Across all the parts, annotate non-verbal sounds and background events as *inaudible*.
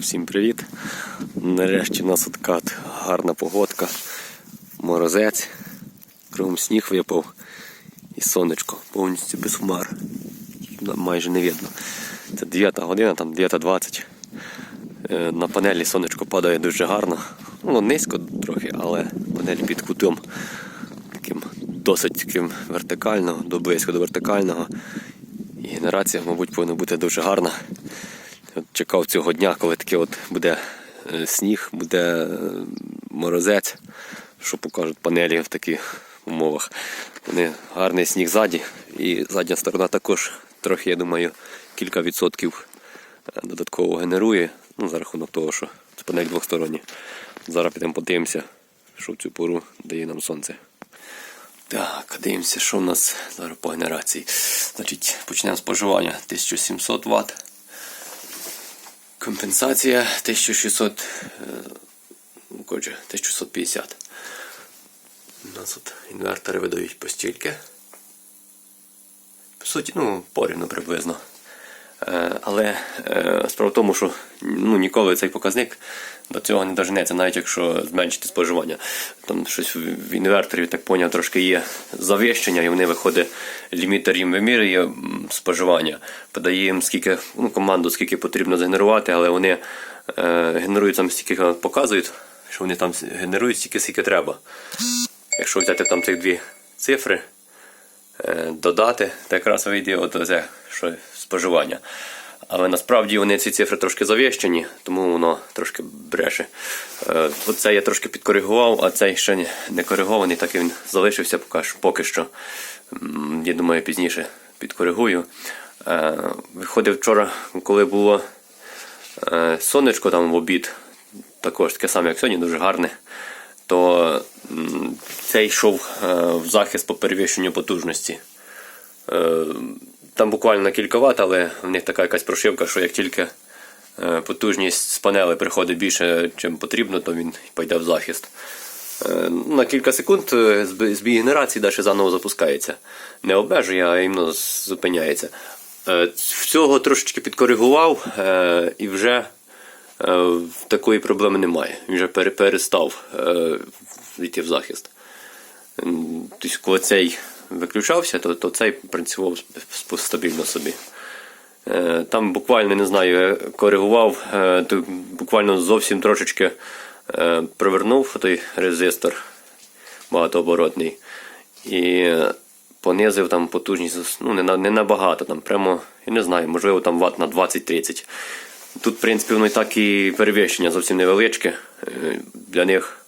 Всім привіт! Нарешті нас откат, гарна погодка, морозець, кругом сніг випав і сонечко, повністю без хмар. Майже не видно. Це 9 година, там 9.20. Е, На панелі сонечко падає дуже гарно. Ну, низько трохи, але панель під кутом таким досить таким вертикально, до близько до вертикального. І генерація, мабуть, повинна бути дуже гарна. От чекав цього дня, коли таке от буде е, сніг, буде е, морозець, що покажуть панелі в таких умовах. Вони гарний сніг ззаді, і задня сторона також трохи, я думаю, кілька відсотків е, додатково генерує. Ну, за рахунок того, що це панель двостороння. Зараз підемо подивимося, що в цю пору дає нам сонце. Так, дивимося, що в нас зараз по генерації. Значить, почнемо з споживання 1700 Вт. Компенсація 1600, е, ну, коротше, 1650. У нас от інвертори видають постільки. По суті, ну, порівну приблизно. Е, Але е, справа в тому, що ну, ніколи цей показник до цього не доженеться, навіть якщо зменшити споживання. Там щось в інверторі, так поняв, трошки є завищення, і вони виходить, лімітер їм вимірює споживання, подає їм скільки, ну, команду, скільки потрібно згенерувати, але вони е, генерують там стільки показують, що вони там генерують стільки, скільки треба. Якщо взяти там цих дві цифри, е, додати, то якраз вийде от це, що споживання. Але насправді вони ці цифри трошки завіщені, тому воно трошки бреше. Е, Оце я трошки підкоригував, а цей ще не коригований, так і він залишився поки що- Я думаю, пізніше підкоригую. Е, Виходив вчора, коли було е, сонечко там в обід, також таке саме, як сьогодні, дуже гарне то м, це йшов в захист по перевищенню потужності. Е, Там буквально кілька ват, але в них така якась прошивка, що як тільки е, потужність з панели приходить більше, чим потрібно, то він йде в захист. Е, На кілька секунд е, зб- збій генерації далі заново запускається. Не обмежує, а іменно зупиняється. Е, Всього трошечки підкоригував е, і вже е, такої проблеми немає. Він вже перестав е, йти в захист. Тобто, цей виключався, то, то цей працював стабільно собі. Е, Там буквально не знаю, коригував, е, буквально зовсім трошечки е, провернув той резистор багатооборотний і понизив там потужність, ну не, на- не набагато, там прямо, я не знаю, можливо там ват на 20-30. Тут, в принципі, воно і так і перевищення зовсім невеличке. Для них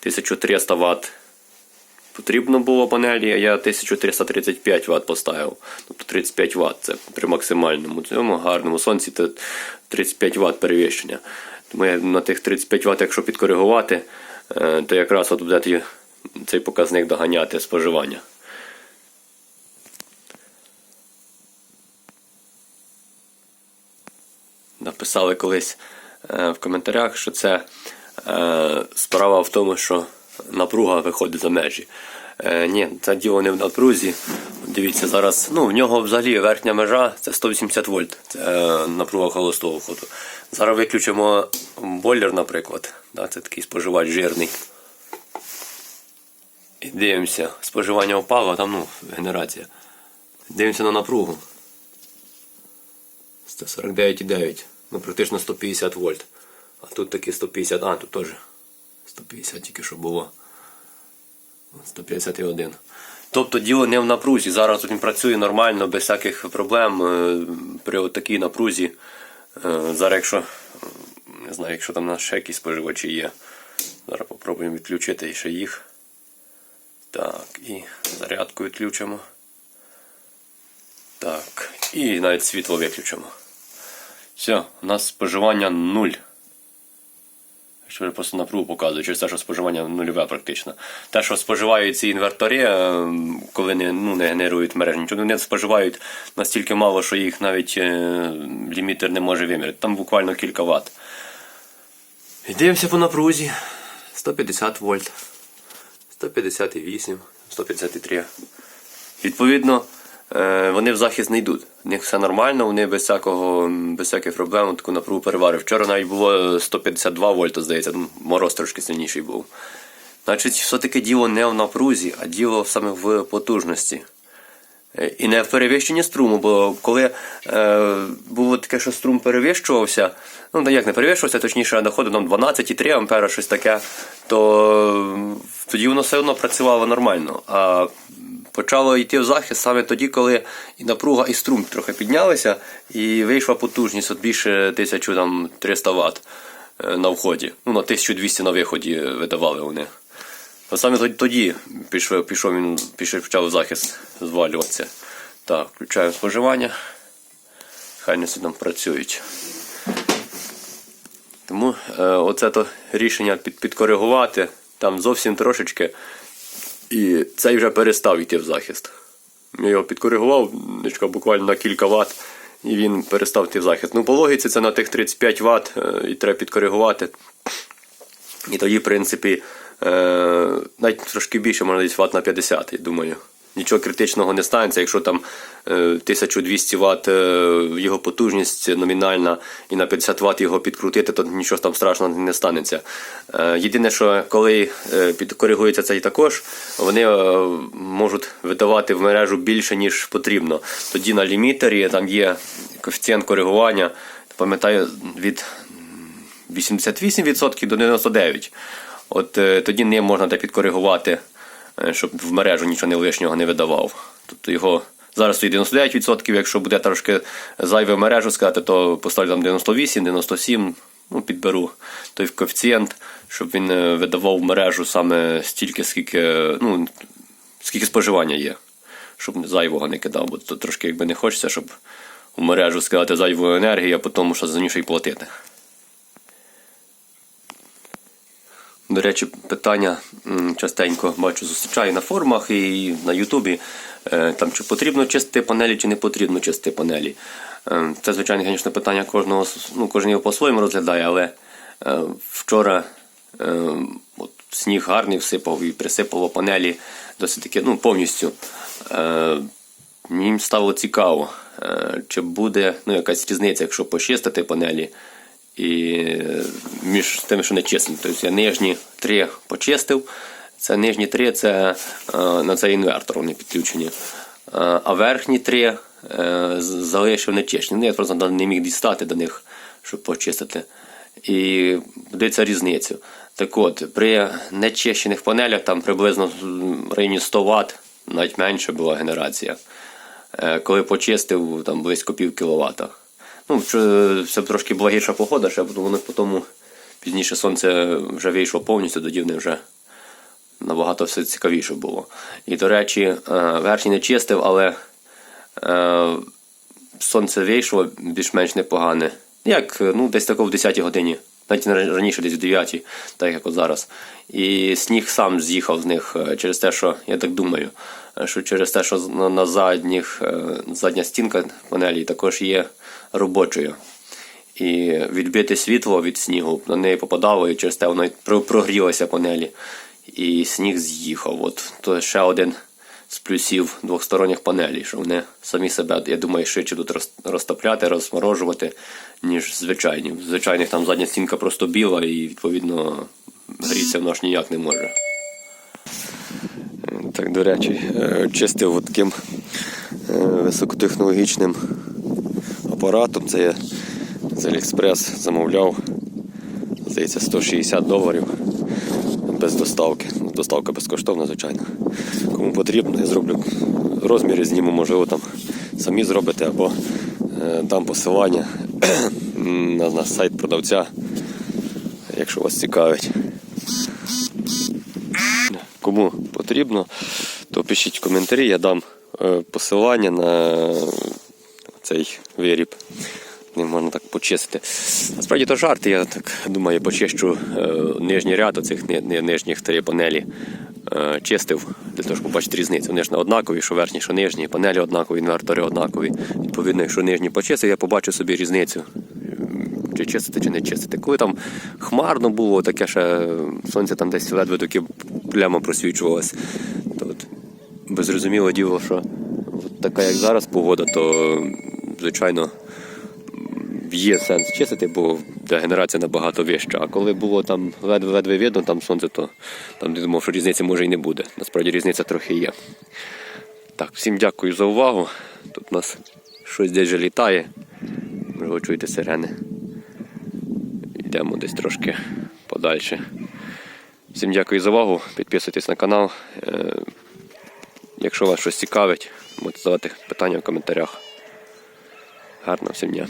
1300 Вт потрібно було панелі, а я 1335 Вт поставив. Тобто 35 Вт. Це при максимальному цьому гарному сонці це 35 Вт перевищення. Тому я на тих 35 Вт, якщо підкоригувати, е, то якраз от буде цей показник доганяти споживання. Написали колись е, в коментарях, що це е, справа в тому, що напруга виходить за межі. Е, ні, це діло не в напрузі. Дивіться, зараз ну, в нього взагалі верхня межа це 180 вольт. Це е, напруга холостого ходу. Зараз виключимо бойлер, наприклад. Да, це такий споживач жирний. І дивимося, споживання впало, там ну, генерація. Дивимося на напругу. 149,9. Ну, практично 150 вольт. А тут таки 150. А, тут теж 150 тільки що було. 151. Тобто діло не в напрузі. Зараз він працює нормально, без всяких проблем. е, При такій напрузі. Е, Зараз, якщо не знаю, якщо там у нас ще якісь споживачі є. Зараз попробуємо відключити ще їх. Так, і зарядку відключимо. Так, і навіть світло виключимо. Все, у нас споживання 0. Що вже просто напругу показує, через те, що споживання нульове практично. Те, що споживають ці інвертори, е, коли не, ну, не генерують мережі, нічого вони споживають настільки мало, що їх навіть е, лімітер не може виміряти. Там буквально кілька ватт. І дивимося по напрузі. 150 вольт, 158, 153. Відповідно, вони в захист не йдуть. У них все нормально, вони без всякого, без всяких проблем таку напругу переварив. Вчора навіть було 152 вольта, здається, мороз трошки сильніший був. Значить, все-таки діло не в напрузі, а діло саме в потужності. Е, І не в перевищенні струму, бо коли е, було таке, що струм перевищувався, ну як не перевищувався, точніше доходив нам 12,3 ампера, щось таке, то е, тоді воно все одно працювало нормально. А почало йти в захист саме тоді, коли і напруга, і струм трохи піднялися, і вийшла потужність от більше 1300 Вт е, на вході. Ну, на 1200 на виході видавали вони. А саме тоді, пішов, пішов він пішов, почав захист звалюватися. Так, включаємо споживання. Хай не там працюють. Тому е, оце то рішення під, підкоригувати там зовсім трошечки. І цей вже перестав йти в захист. Я його підкоригував буквально на кілька ватт, і він перестав йти в захист. Ну, по логіці це на тих 35 Вт і треба підкоригувати. І тоді, в принципі, е, навіть трошки більше, можна десь ватт на 50, я думаю. Нічого критичного не станеться, якщо там е, 1200 Вт е, його потужність номінальна і на 50 Вт його підкрутити, то нічого там страшного не станеться. Е, єдине, що коли е, підкоригується цей також, вони е, можуть видавати в мережу більше, ніж потрібно. Тоді на лімітері там є коефіцієнт коригування, пам'ятаю, від 88% до 99%. От е, тоді ним можна де підкоригувати, е, щоб в мережу нічого не лишнього не видавав. Тобто його зараз стоїть 99%, якщо буде трошки зайве в мережу сказати, то поставлю там 98, 97, ну, підберу той коефіцієнт, щоб він е, видавав в мережу саме стільки, скільки, ну, скільки споживання є, щоб зайвого не кидав, бо то трошки якби не хочеться, щоб в мережу сказати зайву енергію, а потім що за нього й платити. До речі, питання частенько бачу, зустрічаю на форумах і на Ютубі. Е, Там чи потрібно чистити панелі, чи не потрібно чистити панелі. Е, Це, звичайно, звісно, питання кожного ну, кожен його по-своєму розглядає, але е, вчора от, сніг гарний всипав і присипало панелі досить таки ну, повністю. Мені стало цікаво, чи буде ну, якась різниця, якщо почистити панелі і між тим, що не чистим. Тобто я нижні три почистив. Це нижні три це е, на цей інвертор вони підключені. Е, А верхні три е, залишив нечищені. Ну, я просто не міг дістати до них, щоб почистити. І дивиться різницю. Так от, при нечищених панелях там приблизно в районі 100 Вт, навіть менше була генерація. Коли почистив, там близько пів кіловата. Ну, що трошки була погода, ще вони потім пізніше сонце вже вийшло повністю, тоді вони вже набагато все цікавіше було. І, до речі, е, верхній не чистив, але е, сонце вийшло більш-менш непогане. Як, ну, десь тако в 10 годині, навіть раніше, десь в 9, так як от зараз. І сніг сам з'їхав з них е, через те, що я так думаю, е, що через те, що на, задніх, е, задня стінка панелі також є робочою. І відбити світло від снігу на неї попадало, і через те воно прогрілося панелі. І сніг з'їхав. От то ще один з плюсів двохсторонніх панелей, що вони самі себе, я думаю, швидше будуть розтопляти, розморожувати, ніж звичайні. В звичайних там задня стінка просто біла і відповідно грітися воно ж ніяк не може. Так, до речі, е, чистив таким е, високотехнологічним апаратом. Це я з Аліекспрес замовляв. Здається, 160 доларів без доставки. Ну, Доставка безкоштовна, звичайно. Кому потрібно, я зроблю розміри, зніму, можливо, там самі зробите або е, дам посилання *clears throat* на, на сайт продавця, якщо вас цікавить. Кому потрібно, то пишіть коментарі, я дам е, посилання на цей виріб. Ним можна так почистити. Насправді то жарт, я так думаю, почищу е, нижній ряд оцих ни- ни- нижніх три панелі. Е, чистив, для того, щоб побачити різницю. Вони ж не однакові, що верхні, що нижні, панелі однакові, інвертори однакові. Відповідно, якщо нижні почистив, я побачу собі різницю. Чи чистити, чи не чистити. Коли там хмарно було, таке ще сонце там десь ледве таки пляма просвічувалось, то от діло, що от така, як зараз погода, то звичайно є сенс чистити, бо дегенерація набагато вища. А коли було там ледве-ледве видно там сонце, то там я думав, що різниці може і не буде. Насправді різниця трохи є. Так, всім дякую за увагу. Тут у нас щось десь вже літає. Може, ви чуєте сирени. Йдемо десь трошки подальше. Всім дякую за увагу. Підписуйтесь на канал. Е, Якщо вас щось цікавить, можете задавати питання в коментарях. Гарного всім дня.